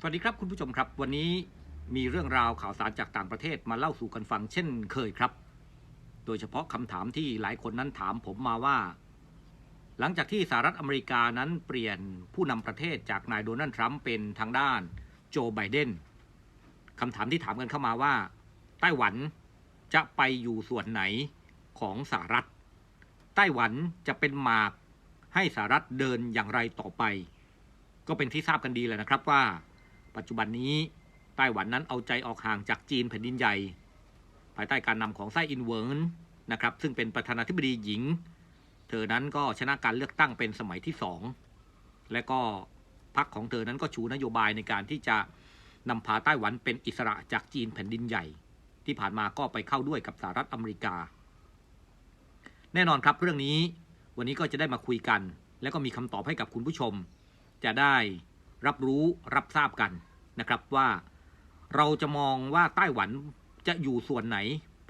สวัสดีครับคุณผู้ชมครับ วันนี้มีเรื่องราวข่าวสารจากต่างประเทศมาเล่าสู่กันฟังเช่นเคยครับ โดยเฉพาะคำถามที่หลายคนนั้นถามผมมาว่า หลังจากที่สหรัฐอเมริกานั้นเปลี่ยนผู้นำประเทศจากนายโดนัลด์ทรัมป์เป็นทางด้านโจไบเดนคำถามที่ถามกันเข้ามาว่า ไต้หวันจะไปอยู่ส่วนไหนของสหรัฐ ไต้หวันจะเป็นหมากให้สหรัฐเดินอย่างไรต่อไป ก็เป็นที่ทราบกันดีแล้วนะครับว่า ปัจจุบันนี้ไต้หวันนั้นเอาใจออกห่างจากจีนแผ่นดินใหญ่ ภายใต้การนำของไส้อินเวิร์นนะครับซึ่งเป็นประธานาธิบดีหญิง เธอนั้นก็ชนะการเลือกตั้งเป็นสมัยที่สองและก็พรรคของเธอนั้นก็ชูนโยบายในการที่จะนำพาไต้หวันเป็นอิสระจากจีนแผ่นดินใหญ่ ที่ผ่านมาก็ไปเข้าด้วยกับสหรัฐอเมริกา แน่นอนครับเรื่องนี้วันนี้ก็จะได้มาคุยกัน และก็มีคำตอบให้กับคุณผู้ชม จะได้ รับรู้รับทราบกันนะครับว่าเราจะมองว่าไต้หวันจะอยู่ส่วนไหน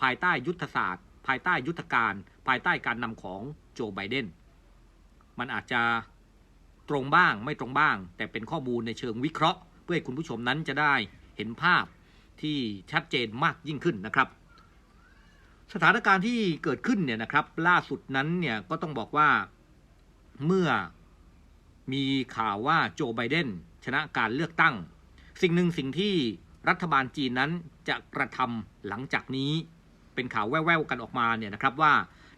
ภายใต้ยุทธศาสตร์ ภายใต้ยุทธการ ภายใต้การนำของโจไบเดนมันอาจจะตรงบ้างไม่ตรงบ้าง แต่เป็นข้อมูลในเชิงวิเคราะห์ เพื่อให้คุณผู้ชมนั้นจะได้เห็นภาพที่ชัดเจนมากยิ่งขึ้นนะครับ สถานการณ์ที่เกิดขึ้นเนี่ยนะครับ ล่าสุดนั้นเนี่ยก็ต้องบอกว่าเมื่อ มีข่าวว่าโจไบเดนชนะการเลือกตั้ง สิ่งหนึ่งสิ่งที่รัฐบาลจีนนั้นจะกระทำหลังจากนี้ เป็นข่าวแว่วๆกันออกมาเนี่ยนะครับว่า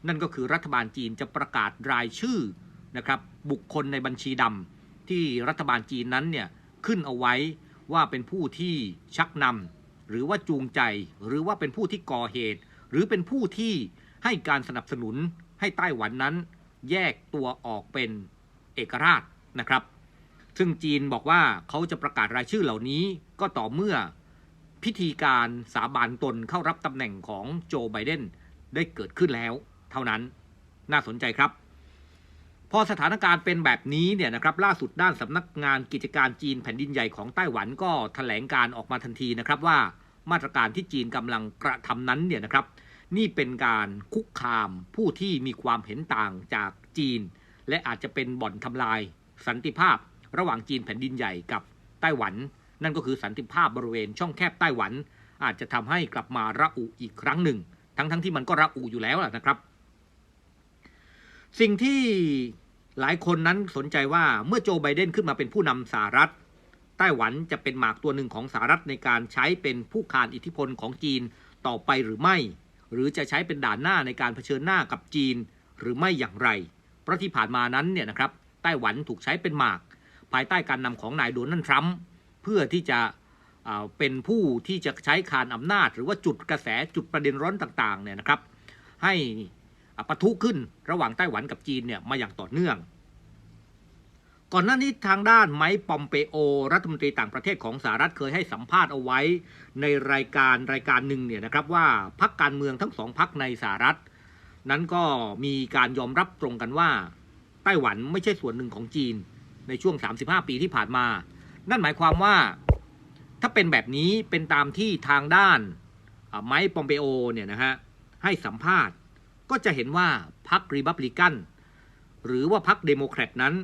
นั่นก็คือรัฐบาลจีนจะประกาศรายชื่อนะครับบุคคลในบัญชีดำที่รัฐบาลจีนนั้นเนี่ยขึ้นเอาไว้ว่าเป็นผู้ที่ชักนำหรือว่าจูงใจ หรือว่าเป็นผู้ที่ก่อเหตุ หรือเป็นผู้ที่ให้การสนับสนุนให้ไต้หวันนั้น แยกตัวออกเป็นเอกราช นะครับ ซึ่งจีนบอกว่าเขาจะประกาศรายชื่อเหล่านี้ก็ต่อเมื่อพิธีการสาบานตนเข้ารับตำแหน่งของโจไบเดนได้เกิดขึ้นแล้ว เท่านั้นน่าสนใจครับ พอสถานการณ์เป็นแบบนี้เนี่ยนะครับล่าสุดด้านสำนักงานกิจการจีนแผ่นดินใหญ่ของไต้หวันก็ถแถลงการออกมาทันทีนะครับว่ามาตรการที่จีนกำลังกระทำนั้นเนี่ยนะครับ นี่เป็นการคุกคามผู้ที่มีความเห็นต่างจากจีน และอาจจะเป็นบ่อนทำลาย สันติภาพระหว่างจีนแผ่นดินใหญ่กับไต้หวัน นั่นก็คือสันติภาพบริเวณช่องแคบไต้หวัน อาจจะทำให้กลับมาระอุอีกครั้งหนึ่ง ทั้งๆทที่มันก็ระอุอยู่แล้วนะครับ สิ่งที่หลายคนนั้นสนใจว่าเมื่อโจไบเดนขึ้นมาเป็นผู้นำสหรัฐไต้หวันจะเป็นหมากตัวหนึ่งของสหรัฐในการใช้เป็นผู้คานอิทธิพลของจีนต่อไปหรือไม่ หรือจะใช้เป็นด่านหน้าในการเผชิญหน้ากับจีนหรือไม่อย่างไร เพราะที่ผ่านมานั้นเนี่ยนะครับ ไต้หวันถูกใช้เป็นหมาก ภายใต้การนำของนายโดนัลด์ทรัมป์เพื่อที่จะเป็นผู้ที่จะใช้คานอำนาจ หรือว่าจุดกระแสจุดประเด็นร้อนต่างๆเนี่ยนะครับ ให้ปะทุขึ้นระหว่างไต้หวันกับจีนเนี่ยมาอย่างต่อเนื่อง ก่อนหน้านี้ทางด้านไมค์ปอมเปโอ รัฐมนตรีต่างประเทศของสหรัฐเคยให้สัมภาษณ์เอาไว้ ในรายการรายการหนึ่งเนี่ยนะครับว่าพรรคการเมืองทั้งสองพรรคในสหรัฐ นั้นก็มีการยอมรับตรงกันว่า ต้หวันไม่ใช่ส่วนหนึ่งของจีนในช่วง 35 ปีที่ผ่านมา นั่นหมายความว่าถ้าเป็นแบบนี้เป็นตามที่ทางด้านไมค์ปอมเปโอเนี่ยนะฮะให้สัมภาษณ์ก็จะเห็นว่าพรรครีบับลิกันหรือว่าพรรคเดโมแครตนั้น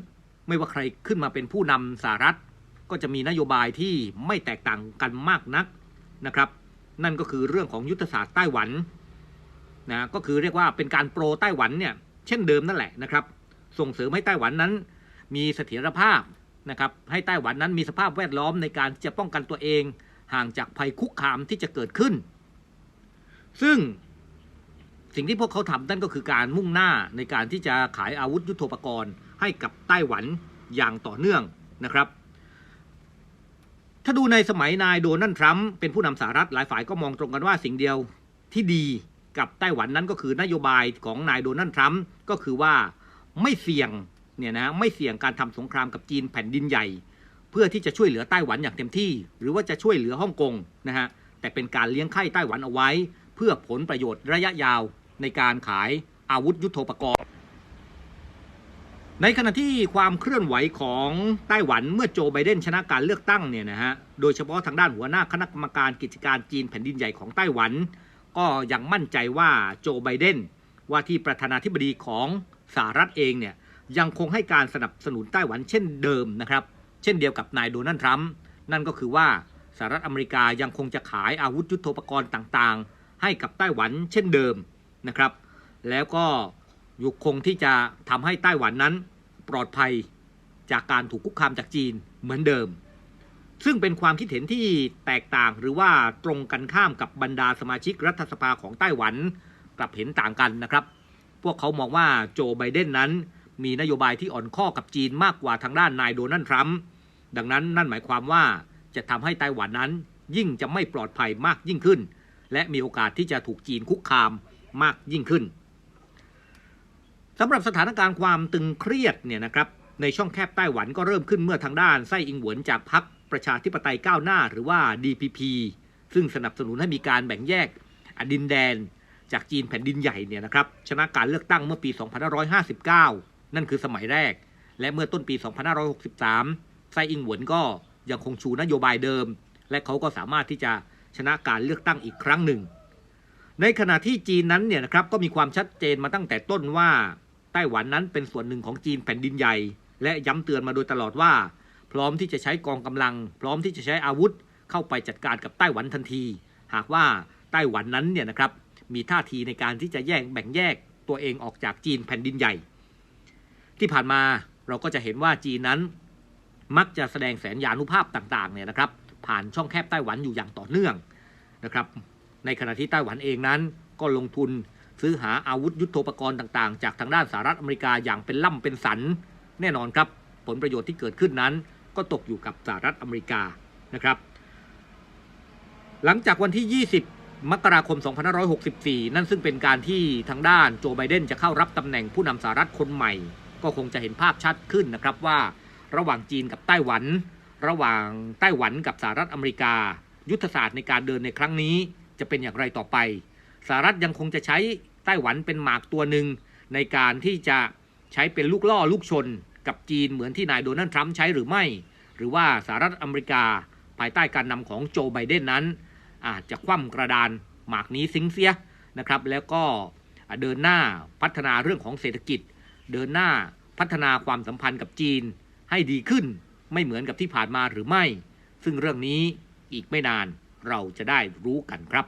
ไม่ว่าใครขึ้นมาเป็นผู้นำสหรัฐ ก็จะมีนโยบายที่ไม่แตกต่างกันมากนักนะครับ นั่นก็คือเรื่องของยุทธศาสตร์ไต้หวันนะก็คือเรียกว่าเป็นการโปรไต้หวันเนี่ยเช่นเดิมนั่นแหละนะครับ ส่งเสริมให้ไต้หวันนั้น มีเสถียรภาพนะครับให้ไต้หวันนั้นมีสภาพแวดล้อมในการจะป้องกันตัวเอง ห่างจากภัยคุกคามที่จะเกิดขึ้น ซึ่งสิ่งที่พวกเขาทำนั่นก็คือการมุ่งหน้าในการที่จะขายอาวุธยุโทโธปกรณ์ ให้กับไต้หวันอย่างต่อเนื่องนะครับ ถ้าดูในสมัยนายโดนัลด์ทรัมป์เป็นผู้นำสหรัฐหลายฝ่ายก็มองตรงกันว่าสิ่งเดียวที่ดีกับไต้หวันนั้นก็คือนโยบายของนายโดนัลด์ทรัมป์ก็คือว่า ไม่เสี่ยงเนี่ยนะไม่เสี่ยงการทำสงครามกับจีนแผ่นดินใหญ่ เพื่อที่จะช่วยเหลือไต้หวันอย่างเต็มที่ หรือว่าจะช่วยเหลือฮ่องกงนะฮะแต่เป็นการเลี้ยงไข่ไต้หวันเอาไว้ เพื่อผลประโยชน์ระยะยาวในการขายอาวุธยุโทโธปกรณ์ ในขณะที่ความเคลื่อนไหวของไต้หวันเมื่อโจไบเดนชนะการเลือกตั้งเนี่ยนะฮะโดยเฉพาะทางด้านหัวหน้าคณะกรรมการกิจการจีนแผ่นดินใหญ่ของไต้หวัน ก็ยังมั่นใจว่าโจไบเดนว่าที่ประธานาธิบดีของ สหรัฐเองเนี่ยยังคงให้การสนับสนุนไต้หวันเช่นเดิมนะครับ เช่นเดียวกับนายโดนัลด์ทรัมป์นั่นก็คือว่าสหรัฐอเมริกายังคงจะขายอาวุธยุโทโธปกรณ์ต่างๆ ให้กับไต้หวันเช่นเดิมนะครับ แล้วก็ยู่คงที่จะทำให้ไต้หวันนั้นปลอดภัยจากการถูกคุกคามจากจีนเหมือนเดิม ซึ่งเป็นความคิดเห็นที่แตกต่างหรือว่าตรงกันข้ามกับบรรดาสมาชิกรัฐสภาของไต้หวันกลับเห็นต่างกันนะครับ วกเขามองว่าโจไบเดนนั้น มีนโยบายที่อ่อนข้อกับจีนมากกว่าทางด้านนายโดนัลด์ทรัมป์ดังนั้นนั่นหมายความว่าจะทำให้ไต้หวันนั้น ยิ่งจะไม่ปลอดภัยมากยิ่งขึ้น และมีโอกาสที่จะถูกจีนคุกคามมากยิ่งขึ้นสำหรับสถานการณ์ความตึงเครียดเนี่ยนะครับในช่องแคบไต้หวันก็เริ่มขึ้นเมื่อทางด้านไส้อิงหวนจากพรรคประชาธิปไตยก้าวหน้าหรือว่า DPP ซึ่งสนับสนุนให้มีการแบ่งแยกอดินแดน จากจีนแผ่นดินใหญ่เนี่ยนะครับชนะการเลือกตั้งเมื่อปี 2559 นั่นคือสมัยแรก และเมื่อต้นปี 2563ไส้อิงหวนก็ยังคงชูนโยบายเดิม และเขาก็สามารถที่จะชนะการเลือกตั้งอีกครั้งหนึ่ง ในขณะที่จีนนั้นเนี่ยนะครับก็มีความชัดเจนมาตั้งแต่ต้นว่าไต้หวันนั้นเป็นส่วนหนึ่งของจีนแผ่นดินใหญ่ และย้ำเตือนมาโดยตลอดว่า พร้อมที่จะใช้กองกำลัง พร้อมที่จะใช้อาวุธเข้าไปจัดการกับไต้หวันทันที หากว่าไต้หวันนั้นเนี่ยนะครับ มีท่าทีในการที่จะแยกแบ่งแยกตัวเองออกจากจีนแผ่นดินใหญ่ ที่ผ่านมาเราก็จะเห็นว่าจีนนั้น มักจะแสดงแสนยานุภาพต่างๆเนี่ยนะครับ ผ่านช่องแคบไต้หวันอยู่อย่างต่อเนื่องนะครับ ในขณะที่ไต้หวันเองนั้นก็ลงทุนซื้อหาอาวุธยุโทโธปกรณ์ต่างๆ จากทางด้านสหรัฐอเมริกาอย่างเป็นล่ำเป็นสัน แน่นอนครับผลประโยชน์ที่เกิดขึ้นนั้น ก็ตกอยู่กับสหรัฐอเมริกานะครับ หลังจากวันที่ 20 มกราคม 2564 นั่นซึ่งเป็นการที่ทางด้านโจไบเดนจะเข้ารับตำแหน่งผู้นำสหรัฐคนใหม่ ก็คงจะเห็นภาพชัดขึ้นนะครับว่า ระหว่างจีนกับไต้หวัน ระหว่างไต้หวันกับสหรัฐอเมริกา ยุทธศาสตร์ในการเดินในครั้งนี้จะเป็นอย่างไรต่อไปสหรัฐยังคงจะใช้ไต้หวันเป็นหมากตัวหนึ่งในการที่จะใช้เป็นลูกล่อลูกชน กับจีนเหมือนที่นายโดนัลด์ทรัมป์ใช้หรือไม่ หรือว่าสหรัฐอเมริกา ภายใต้การนำของโจไบเดนนั้น อาจจะคว่ำกระดานหมากนี้ซิงเสียนะครับ แล้วก็เดินหน้าพัฒนาเรื่องของเศรษฐกิจ เดินหน้าพัฒนาความสัมพันธ์กับจีนให้ดีขึ้น ไม่เหมือนกับที่ผ่านมาหรือไม่ ซึ่งเรื่องนี้อีกไม่นานเราจะได้รู้กันครับ